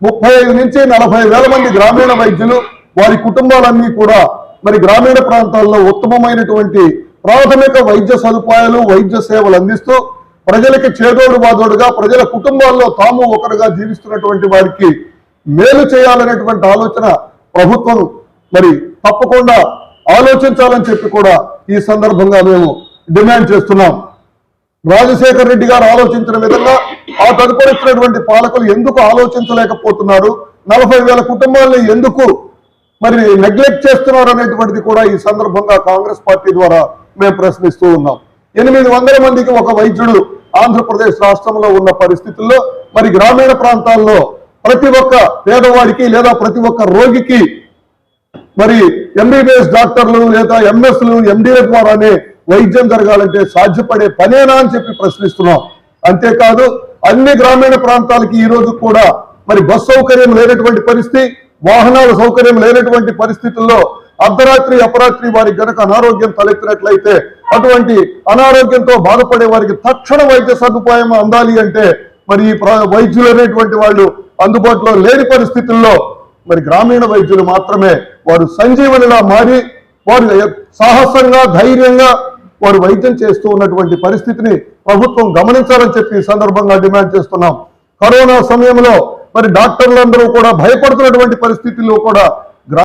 ముప్పై ఐదు నుంచి నలభై వేల మంది గ్రామీణ వైద్యులు వారి కుటుంబాలన్నీ కూడా మరి గ్రామీణ ప్రాంతాల్లో ఉత్తమమైనటువంటి ప్రాథమిక వైద్య సదుపాయాలు వైద్య సేవలు అందిస్తూ ప్రజలకి చేదోడు బాదోడుగా ప్రజల కుటుంబాల్లో తాము ఒకరుగా జీవిస్తున్నటువంటి వారికి మేలు చేయాలనేటువంటి ఆలోచన ప్రభుత్వం మరి తప్పకుండా ఆలోచించాలని చెప్పి కూడా ఈ సందర్భంగా మేము డిమాండ్ చేస్తున్నాం. రాజశేఖర్ రెడ్డి గారు ఆలోచించిన విధంగా ఆ తదుపరి వచ్చినటువంటి పాలకులు ఎందుకు ఆలోచించలేకపోతున్నారు? నలభై వేల కుటుంబాలను ఎందుకు మరి నెగ్లెక్ట్ చేస్తున్నారు అనేటువంటిది కూడా ఈ సందర్భంగా కాంగ్రెస్ పార్టీ ద్వారా మేము ప్రశ్నిస్తూ ఉన్నాం. ఎనిమిది వందల మందికి ఒక వైద్యుడు ఆంధ్రప్రదేశ్ రాష్ట్రంలో ఉన్న పరిస్థితుల్లో మరి గ్రామీణ ప్రాంతాల్లో ప్రతి ఒక్క పేదవాడికి లేదా ప్రతి ఒక్క రోగికి మరి ఎంబీబీఎస్ డాక్టర్లు లేదా ఎంఎస్లు ఎండిఏ ద్వారానే వైద్యం జరగాలంటే సాధ్యపడే పనేనా అని చెప్పి ప్రశ్నిస్తున్నాం. అంతేకాదు అన్ని గ్రామీణ ప్రాంతాలకి ఈ రోజు కూడా మరి బస్ సౌకర్యం లేనటువంటి పరిస్థితి వాహనాల సౌకర్యం లేనటువంటి పరిస్థితుల్లో అర్ధరాత్రి అపరాత్రి వారికి గనక అనారోగ్యం తలెత్తినట్లయితే అటువంటి అనారోగ్యంతో బాధపడే వారికి తక్షణ వైద్య సదుపాయం అందాలి అంటే మరి ఈ వైద్యులు అనేటువంటి వాళ్ళు అందుబాటులో లేని పరిస్థితుల్లో మరి గ్రామీణ వైద్యులు మాత్రమే వారు సంజీవనిలా మారి వారు సాహసంగా ధైర్యంగా వారు వైద్యం చేస్తూ ఉన్నటువంటి పరిస్థితిని ప్రభుత్వం గమనించాలని చెప్పి సందర్భంగా డిమాండ్ చేస్తున్నాం. కరోనా సమయంలో మరి డాక్టర్లందరూ కూడా భయపడుతున్నటువంటి పరిస్థితుల్లో కూడా